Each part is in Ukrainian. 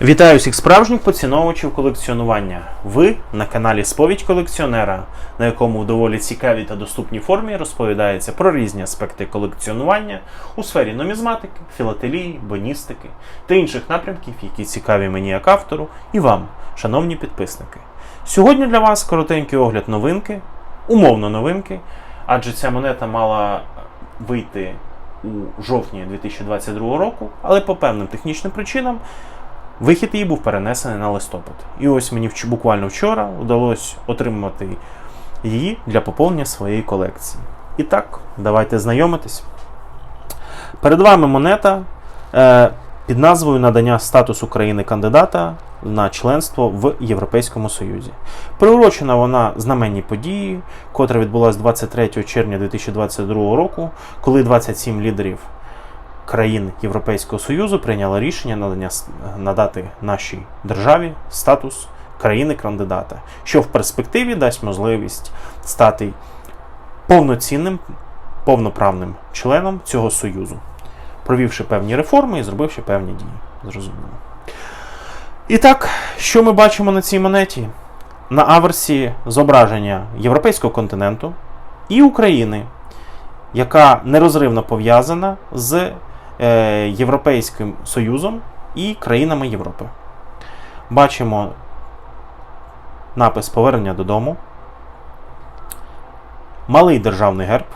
Вітаю всіх справжніх поціновувачів колекціонування. Ви на каналі Сповідь колекціонера, на якому в доволі цікавій та доступній формі розповідається про різні аспекти колекціонування у сфері нумізматики, філателії, боністики та інших напрямків, які цікаві мені як автору і вам, шановні підписники. Сьогодні для вас коротенький огляд новинки, умовно новинки, адже ця монета мала вийти у жовтні 2022 року, але по певним технічним причинам Вихід її був перенесений на листопад. І ось мені буквально вчора вдалося отримати її для поповнення своєї колекції. І так, давайте знайомитись. Перед вами монета е, під назвою Надання статусу країни кандидата на членство в Європейському Союзі. Приурочена вона знаменній події, котра відбулася 23 червня 2022 року, коли 27 лідерів країн Європейського Союзу прийняла рішення надання, надати нашій державі статус країни-кандидата, що в перспективі дасть можливість стати повноцінним, повноправним членом цього союзу, провівши певні реформи і зробивши певні дії. Зрозуміло. І так, що ми бачимо на цій монеті? На аверсі зображення європейського континенту і України, яка нерозривно пов'язана з Європейським Союзом і країнами Європи. Бачимо напис Повернення додому, малий державний герб,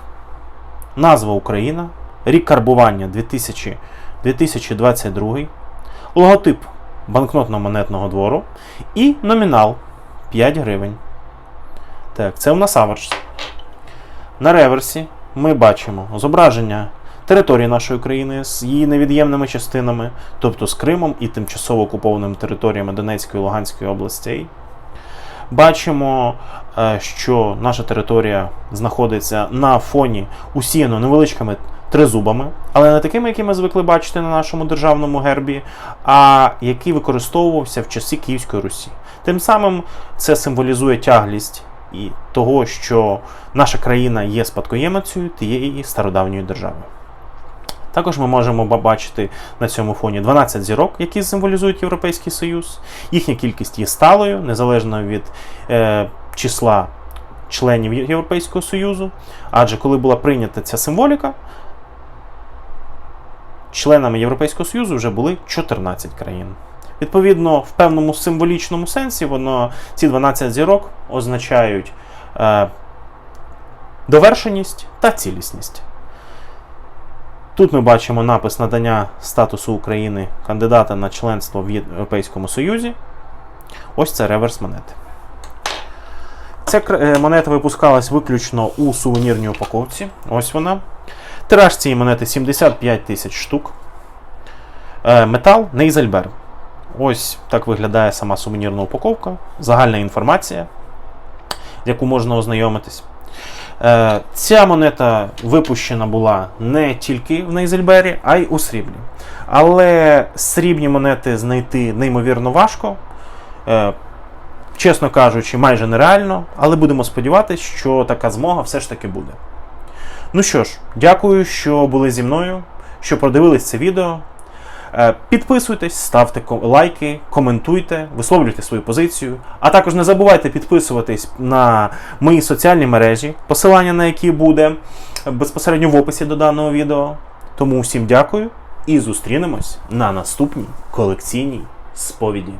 назва Україна, рік карбування 2000, 2022, логотип банкнотно-монетного двору і номінал 5 гривень. Так, це у нас аверс. На реверсі ми бачимо зображення території нашої країни з її невід'ємними частинами, тобто з Кримом і тимчасово окупованими територіями Донецької і Луганської областей. Бачимо, е, що наша територія знаходиться на фоні усіяно невеличкими тризубами, але не такими, які ми звикли бачити на нашому державному гербі, а який використовувався в часі Київської Русі. Тим самим це символізує тяглість і того, що наша країна є спадкоємицею тієї стародавньої держави. Також ми можемо бачити на цьому фоні 12 зірок, які символізують Європейський Союз. Їхня кількість є сталою, незалежно від е, числа членів Європейського Союзу. Адже коли була прийнята ця символіка, членами Європейського Союзу вже були 14 країн. Відповідно, в певному символічному сенсі воно, ці 12 зірок означають е, довершеність та цілісність. Тут ми бачимо напис надання статусу України кандидата на членство в Європейському Союзі. Ось це реверс монети. Ця е, монета випускалась виключно у сувенірній упаковці. Ось вона. Тираж цієї монети 75 тисяч штук. Е, Метал Нейзельберг. Ось так виглядає сама сувенірна упаковка. Загальна інформація, яку можна ознайомитись. Е, Ця монета випущена була не тільки в Нейзельбері, а й у сріблі. Але срібні монети знайти неймовірно важко. Е, Чесно кажучи, майже нереально, але будемо сподіватися, що така змога все ж таки буде. Ну що ж, дякую, що були зі мною, що продивились це відео. Е, Підписуйтесь, ставте лайки, коментуйте, висловлюйте свою позицію. А також не забувайте підписуватись на мої соціальні мережі, посилання на які буде безпосередньо в описі до даного відео. Тому всім дякую і зустрінемось на наступній колекційній сповіді.